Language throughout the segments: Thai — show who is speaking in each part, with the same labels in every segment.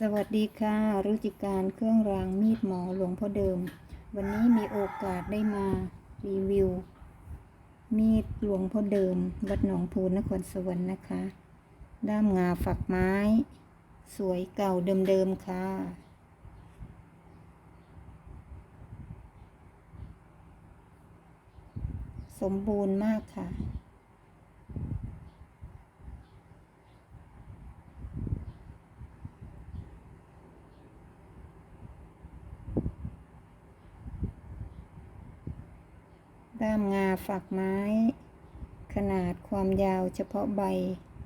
Speaker 1: สวัสดีค่ะรุจิการเครื่องรางมีดหมอหลวงพ่อเดิม วันนี้มีโอกาสได้มารีวิว มีดหลวงพ่อเดิม วัดหนองพูนนครสวรรค์นะคะ ด้ามงาฝักไม้ สวยเก่าเดิมๆค่ะ สมบูรณ์มากค่ะ ด้ามงาฝักไม้ ขนาดความยาวเฉพาะใบ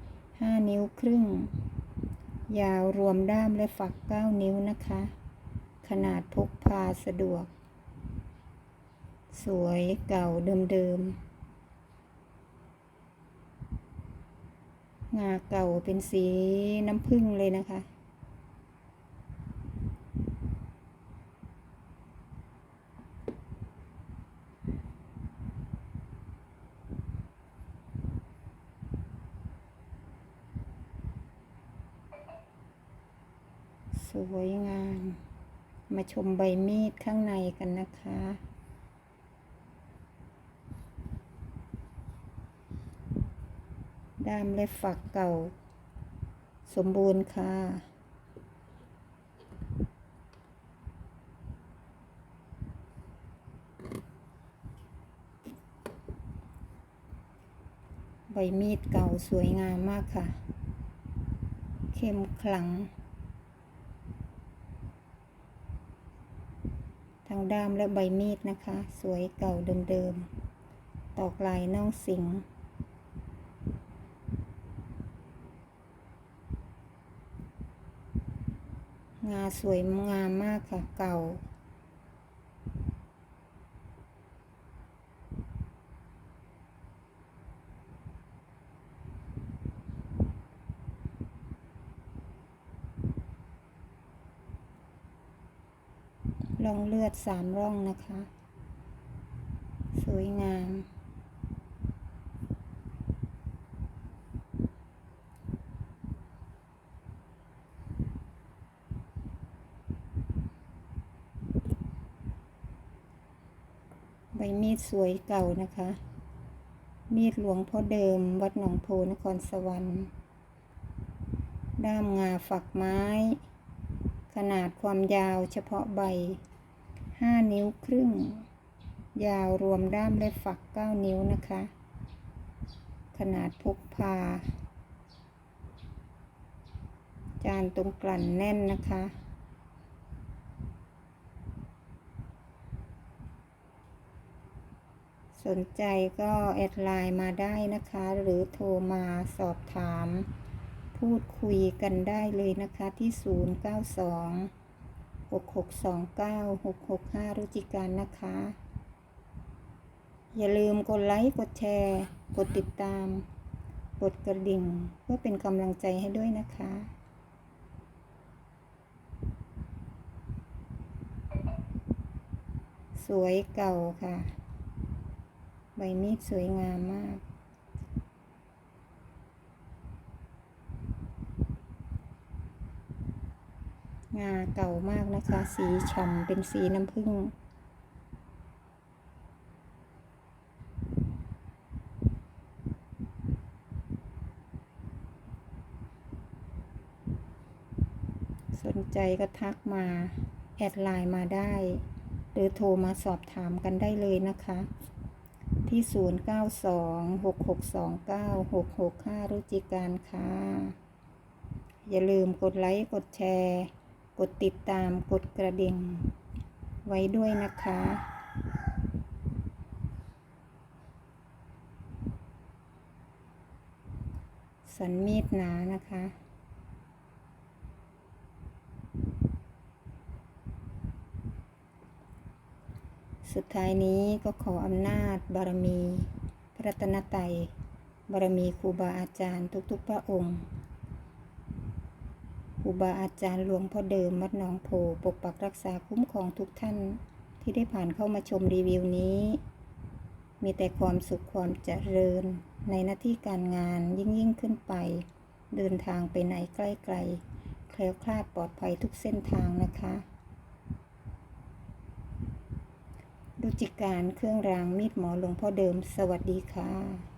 Speaker 1: 5 นิ้วครึ่ง ยาวรวมด้ามและฝัก 9 นิ้วนะคะ ขนาดพกพาสะดวก สวยเก่าเดิมๆ งาเก่าเป็นสีน้ำผึ้งเลยนะคะ ส วยงาม มาชมใบมีดข้างในกันนะคะ ด้ามและฝักเก่า สมบูรณ์ค่ะใบมีดเก่าสวยงามมากค่ะ เข้มขลัง ทั้งด้ามและใบมีดนะคะ สวยเก่าเดิมๆ ตอกลายน่องสิง งาสวยงามมากค่ะเก่า ร่องเลือดสามร่องนะคะ สวยงาม ใบมีดสวยเก่านะคะ มีดหลวงพ่อเดิม วัดหนองโพนครสวรรค์ด้ามงาฝักไม้ ขนาดความยาวเฉพาะใบ 5นิ้วครึ่ง ยาวรวมด้ามและฝัก9นิ้วนะคะ ขนาดพกพา จานตรงกลั่นแน่นนะคะ สนใจก็แอดไลน์มาได้นะคะ หรือโทรมาสอบถาม พูดคุยกันได้เลยนะคะที่ 092 6629 665รุจิการนะคะ อย่าลืมกดไลค์ กดแชร์ กดติดตาม กดกระดิ่ง เพื่อเป็นกำลังใจให้ด้วยนะคะ สวยเก่าค่ะ ใบมีดสวยงามมาก งาเก่ามากนะคะ สีฉ่ำเป็นสีน้ำผึ้งสนใจก็ทักมา แอดไลน์มาได้ หรือโทรมาสอบถามกันได้เลยนะคะ ที่ 0926629665รุจิการค่ะ อย่าลืมกดไลค์ กดแชร์ กดติดตามกดกระดิ่งไว้ด้วยนะคะ สันมีดหนานะคะสุดท้ายนี้ก็ขออำนาจบารมี พระรัตนตรัยบารมีครูบาอาจารย์ทุกๆพระองค์ รูบาอาจารย์หลวงพ่อเดิมวัดหนองโพปกปักรักษาคุ้มครองทุกท่านที่ได้ผ่านเข้ามาชมรีวิวนี้ มีแต่ความสุขความเจริญ ในหน้าที่การงานยิ่งยิ่งขึ้นไป เดินทางไปไหนใกล้ๆคล้วคลาดปลอดภัยทุกเส้นทางนะคะรุจิการเครื่องรางมีดหมอหลวงพ่อเดิม สวัสดีค่ะ